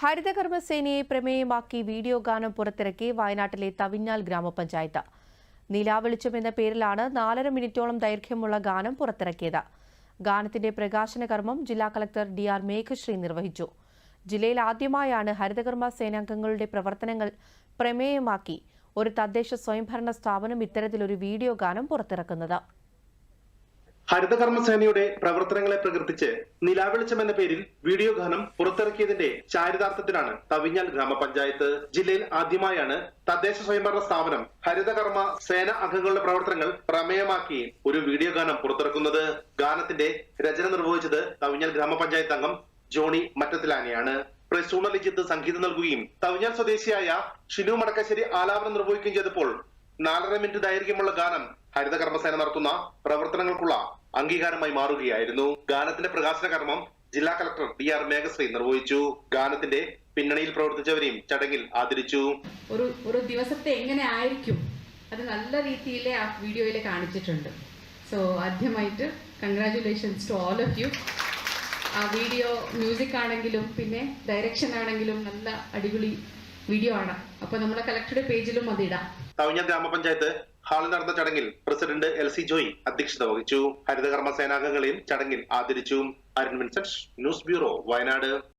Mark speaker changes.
Speaker 1: ഹരിതകർമ്മസേനയെ പ്രമേയമാക്കി video ഗാനം പുറത്തിറക്കി വയനാട്ടിലെ തവിഞ്ഞാൽ ഗ്രാമപഞ്ചായത്ത്. നിലാവെളിച്ചം എന്ന പേരിലാണ് നാലര മിനിറ്റോളം ദൈർഘ്യമുള്ള ഗാനം പുറത്തിറക്കിയത്. ഗാനത്തിന്റെ പ്രകാശന കർമ്മം ജില്ലാ കളക്ടർ ഡി ആർ മേഘശ്രീ നിർവഹിച്ചു. ജില്ലയിൽ ആദ്യമായാണ് ഹരിതകർമ്മ സേനാംഗങ്ങളുടെ പ്രവർത്തനങ്ങൾ പ്രമേയമാക്കി ഒരു തദ്ദേശ സ്വയംഭരണ സ്ഥാപനം ഇത്തരത്തിലൊരു വീഡിയോ ഗാനം പുറത്തിറക്കുന്നത്.
Speaker 2: ഹരിതകർമ്മസേനയുടെ പ്രവർത്തനങ്ങളെ പ്രകീർത്തിച്ച് നിലാവെളിച്ചം എന്ന പേരിൽ വീഡിയോ ഗാനം പുറത്തിറക്കിയതിന്റെ ചാരിതാർത്ഥത്തിലാണ് തവിഞ്ഞാൽ ഗ്രാമപഞ്ചായത്ത്. ജില്ലയിൽ ആദ്യമായാണ് തദ്ദേശ സ്വയംഭരണ സ്ഥാപനം ഹരിതകർമ്മ സേന അംഗങ്ങളുടെ പ്രവർത്തനങ്ങൾ പ്രമേയമാക്കി ഒരു വീഡിയോ ഗാനം പുറത്തിറക്കുന്നത്. ഗാനത്തിന്റെ രചന നിർവഹിച്ചത് തവിഞ്ഞാൽ ഗ്രാമപഞ്ചായത്ത് അംഗം ജോണി മറ്റത്തിലാനിയാണ്. പ്രസൂണ ലിജിത്ത് സംഗീതം നൽകുകയും തവിഞ്ഞാൽ സ്വദേശിയായ ഷിനു മടക്കശ്ശേരി ആലാപനം നിർവഹിക്കുകയും ചെയ്തപ്പോൾ നാലര മിനിറ്റ് ദൈർഘ്യമുള്ള ഗാനം ഹരിത കർമ്മസേന നടത്തുന്ന പ്രവർത്തനങ്ങൾക്കുള്ള അംഗീകാരമായി മാറുകയായിരുന്നു. ഗാനത്തിന്റെ പ്രകാശന കർമ്മം ജില്ലാ കളക്ടർ ഡി ആർ മേഘശ്രീ നിർവഹിച്ചു. ഗാനത്തിന്റെ പിന്നണിയിൽ പ്രവർത്തിച്ചവരെയും ചടങ്ങിൽ ആദരിച്ചു.
Speaker 3: ഒരു ഒരു ദിവസത്തെ എങ്ങനെ ആയിരിക്കും? അത് നല്ല രീതിയിൽ ആ വീഡിയോയിൽ കാണിച്ചിട്ടുണ്ട്. സോ ആദ്യമായിട്ട് congratulations to all of you ആ വീഡിയോ മ്യൂസിക് ആണെങ്കിലും പിന്നെ ഡയറക്ഷൻ ആണെങ്കിലും നല്ല അടിപൊളി വീഡിയോ ആണ്. അപ്പൊ നമ്മുടെ കളക്ടറുടെ പേജിലും അതിടാം
Speaker 2: തവിഞ്ഞ ഗ്രാമപഞ്ചായത്ത് ഹാളിൽ നടന്ന ചടങ്ങിൽ പ്രസിഡന്റ് എൽ സി ജോയി അധ്യക്ഷത വഹിച്ചു. ഹരിതകർമ്മ സേനാംഗങ്ങളെയും ചടങ്ങിൽ ആദരിച്ചു. Arun Vincent news bureau Wayanad.